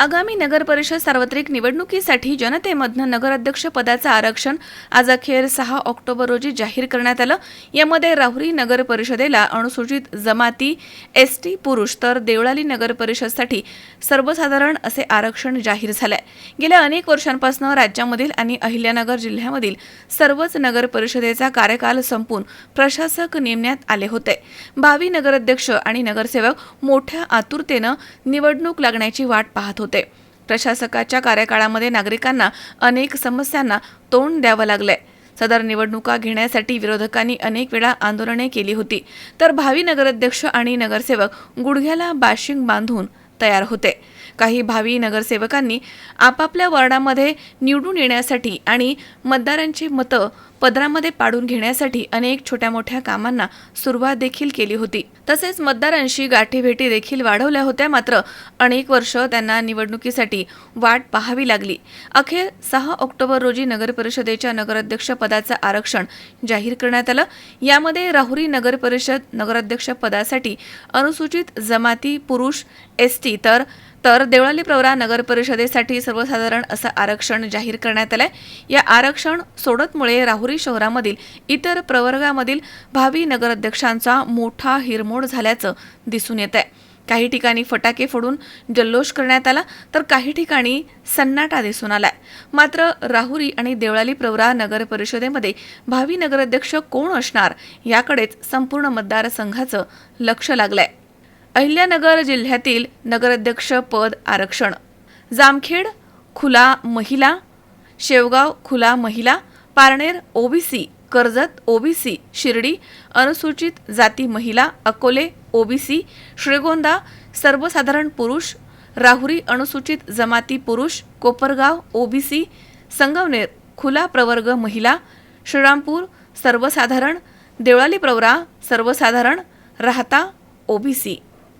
आगामी नगर परिषद सार्वत्रिक निवडणुकीसाठी जनतेमधनं नगराध्यक्ष पदाचं आरक्षण आज अखेर सहा ऑक्टोबर रोजी जाहीर करण्यात आलं. यामध्ये राहुरी नगर परिषदेला अनुसूचित जमाती एस टी पुरुष तर देवळाली नगर परिषदसाठी सर्वसाधारण असे आरक्षण जाहीर झालंय. गेल्या अनेक वर्षांपासून राज्यामधील आणि अहिल्यानगर जिल्ह्यामधील सर्वच नगर परिषदेचा कार्यकाल संपून प्रशासक नेमण्यात आले होते. भावी नगराध्यक्ष आणि नगरसेवक मोठ्या आतुरतेनं निवडणूक लागण्याची वाट पाहत होते. होते. प्रशासकाच्या कार्यकाळामध्ये नागरिकांना अनेक समस्यांना तोंड द्यावं लागलंय. सदर निवडणुका घेण्यासाठी विरोधकांनी अनेक वेळा आंदोलने केली होती. तर भावी नगराध्यक्ष आणि नगरसेवक गुडघ्याला बाशिंग बांधून तयार होते. काही भावी नगरसेवकांनी आपापल्या वॉर्डामध्ये निवडून येण्यासाठी आणि मतदारांची मतं पदरामध्ये पाडून घेण्यासाठी अनेक छोट्या मोठ्या कामांना सुरुवात देखील केली होती. तसेच मतदारांशी गाठीभेटी देखील वाढवल्या होत्या मात्र अनेक वर्ष त्यांना निवडणुकीसाठी वाट पाहावी लागली. अखेर सहा ऑक्टोबर रोजी नगर परिषदेच्या नगराध्यक्ष पदाचं आरक्षण जाहीर करण्यात आलं. यामध्ये राहुरी नगर परिषद नगराध्यक्ष पदासाठी अनुसूचित जमाती पुरुष एस टी तर तर देवळाली प्रवरा नगर परिषदेसाठी सर्वसाधारण असं आरक्षण जाहीर करण्यात आलंय. या आरक्षण सोडतमुळे राहुरी शहरामधील इतर प्रवर्गामधील भावी नगराध्यक्षांचा मोठा हिरमोड झाल्याचं दिसून येत आहे काही ठिकाणी फटाके फोडून जल्लोष करण्यात आला तर काही ठिकाणी सन्नाटा दिसून आलाय. मात्र राहुरी आणि देवळाली प्रवरा नगर परिषदेमध्ये भावी नगराध्यक्ष कोण असणार याकडेच संपूर्ण मतदारसंघाचं लक्ष लागलंय. अहिल्यानगर जिल्ह्यातील नगराध्यक्ष पद आरक्षण. जामखेड खुला महिला शेवगाव खुला महिला पारनेर ओबीसी कर्जत ओबीसी शिर्डी अनुसूचित जाती महिला अकोले ओबीसी श्रीगोंदा सर्वसाधारण पुरुष राहुरी अनुसूचित जमाती पुरुष कोपरगाव ओबीसी संगमनेर खुला प्रवर्ग महिला श्रीरामपूर सर्वसाधारण देवळाली प्रवरा सर्वसाधारण राहता ओबीसी.